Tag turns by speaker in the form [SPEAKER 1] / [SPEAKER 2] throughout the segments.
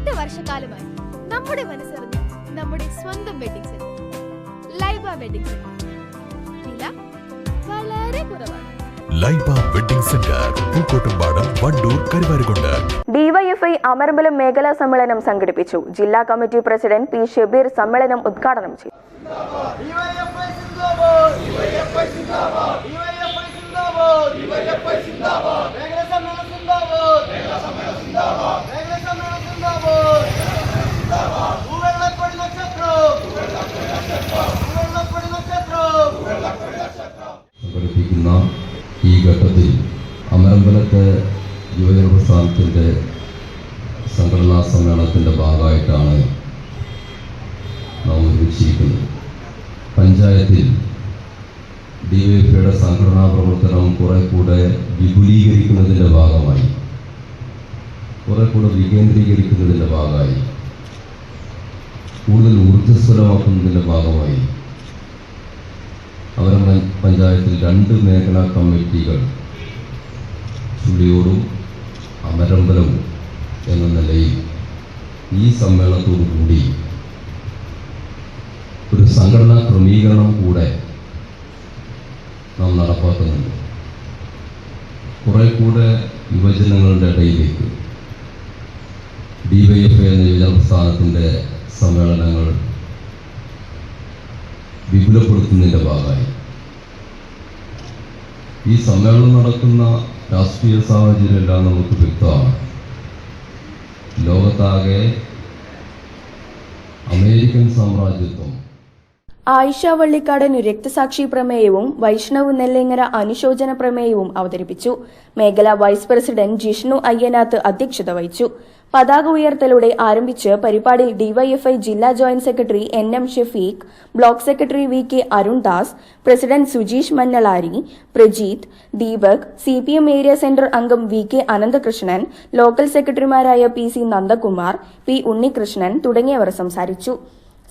[SPEAKER 1] എട്ട് വർഷക്കാലമായി നമ്മുടെ മനസ്സറിഞ്ഞ് നമ്മുടെ സ്വന്തം wedding centre Laiba wedding centre വില വളരെ കുറവാണ്.
[SPEAKER 2] Laiba wedding centre Pookkottumpadam Wandoor Karuvarakundu.
[SPEAKER 3] DYFI Amarambalam മേഖലാ സമ്മേളനം സംഘടിപ്പിച്ചു. ജില്ലാ കമ്മിറ്റി പ്രസിഡന്റ് പി ഷബീർ സമ്മേളനം ഉദ്ഘാടനം ചെയ്തു.
[SPEAKER 4] ഡിവൈഎഫ്ഐ സിന്ദാബാദ് ഡിവൈഎഫ്ഐ സിന്ദാബാദ് ഡിവൈഎഫ്ഐ സിന്ദാബാദ് ഡിവൈഎഫ്ഐ സിന്ദാബാദ് മേഖല സമ്മേളനം സിന്ദാബാദ് മേഖല സമ്മേളനം സിന്ദാബാദ് മേഖല സമ്മേളനം സിന്ദാബാദ് സിന്ദാബാദ് ഭൂവെള്ളക്കൊടി നക്ഷത്രം ഭൂവെള്ളക്കൊടി നക്ഷത്രം
[SPEAKER 5] സംഘടിപ്പിക്കുന്ന ഈ ഘട്ടത്തിൽ അമരമ്പലത്തെ യുവജന പ്രസ്ഥാനത്തിന്റെ സംഘടനാ സമ്മേളനത്തിന്റെ ഭാഗമായിട്ടാണ് നാം ഒരുമിച്ചിരിക്കുന്നത്. പഞ്ചായത്തിൽ ഡി വൈ എഫ്ഐയുടെ സംഘടനാ പ്രവർത്തനം കുറെ കൂടെ വിപുലീകരിക്കുന്നതിന്റെ ഭാഗമായി കുറെ കൂടെ വികേന്ദ്രീകരിക്കുന്നതിന്റെ ഭാഗമായി കൂടുതൽ ഊർജസ്വലമാക്കുന്നതിന്റെ ഭാഗമായി അവരമ്പൻ പഞ്ചായത്തിൽ രണ്ട് മേഖലാ കമ്മിറ്റികൾ ചുള്ളിയോടും അമരമ്പലവും എന്ന നിലയിൽ ഈ സമ്മേളനത്തോടു കൂടി ഒരു സംഘടനാ ക്രമീകരണം കൂടെ നാം നടപ്പാക്കുന്നുണ്ട്. കുറെ കൂടെ യുവജനങ്ങളുടെ ഇടയിലേക്ക് ഡി വൈ എഫ് എന്ന യുവജന പ്രസ്ഥാനത്തിന്റെ സമ്മേളനങ്ങൾ വിപുലപ്പെടുത്തുന്നതിന്റെ ഭാഗമായി. ഈ സമ്മേളനം നടക്കുന്ന രാഷ്ട്രീയ സാഹചര്യമെല്ലാം നമുക്ക് വ്യക്തമാണ്. ലോകത്താകെ അമേരിക്കൻ സാമ്രാജ്യത്വം
[SPEAKER 3] ആയിഷ വള്ളിക്കാടനു രക്തസാക്ഷി പ്രമേയവും വൈഷ്ണവ് നെല്ലിങ്ങര അനുശോചന പ്രമേയവും അവതരിപ്പിച്ചു. മേഖലാ വൈസ് പ്രസിഡന്റ് ജിഷ്ണു അയ്യനാത്ത് അധ്യക്ഷത വഹിച്ചു. പതാക ഉയർത്തലോടെ ആരംഭിച്ച് പരിപാടിയിൽ ഡിവൈഎഫ്ഐ ജില്ലാ joint secretary N M Shafeeq block secretary V K Arundas president Sujeesh Mannalari Prajeeth Deepak C P M area centre അംഗം വി കെ അനന്തകൃഷ്ണൻ ലോക്കൽ സെക്രട്ടറിമാരായ P C Nandakumar P Unnikrishnan തുടങ്ങിയവർ സംസാരിച്ചു.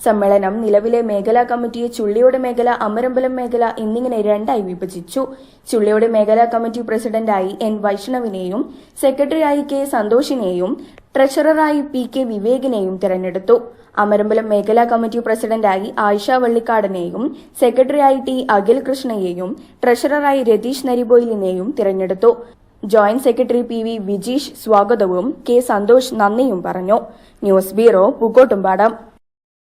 [SPEAKER 3] സമ്മേളനം നിലവിലെ മേഖലാ കമ്മിറ്റിയെ ചുള്ളിയോട് മേഖല അമരമ്പലം മേഖല എന്നിങ്ങനെ രണ്ടായി വിഭജിച്ചു. ചുള്ളിയോട് മേഖലാ കമ്മിറ്റി പ്രസിഡന്റായി എൻ വൈഷ്ണവിനെയും സെക്രട്ടറിയായി കെ സന്തോഷിനെയും ട്രഷററായി പി കെ വിവേകിനെയും തെരഞ്ഞെടുത്തു. അമരമ്പലം മേഖലാ കമ്മിറ്റി പ്രസിഡന്റായി ആയിഷ വള്ളിക്കാടനെയും സെക്രട്ടറിയായി ടി അഖിൽ കൃഷ്ണയെയും ട്രഷററായി രതീഷ് നരിബോയിലിനെയും തിരഞ്ഞെടുത്തു. Joint secretary P V Vijeesh സ്വാഗതവും കെ സന്തോഷ് നന്ദിയും പറഞ്ഞു. News bureau Pookkottumpadam.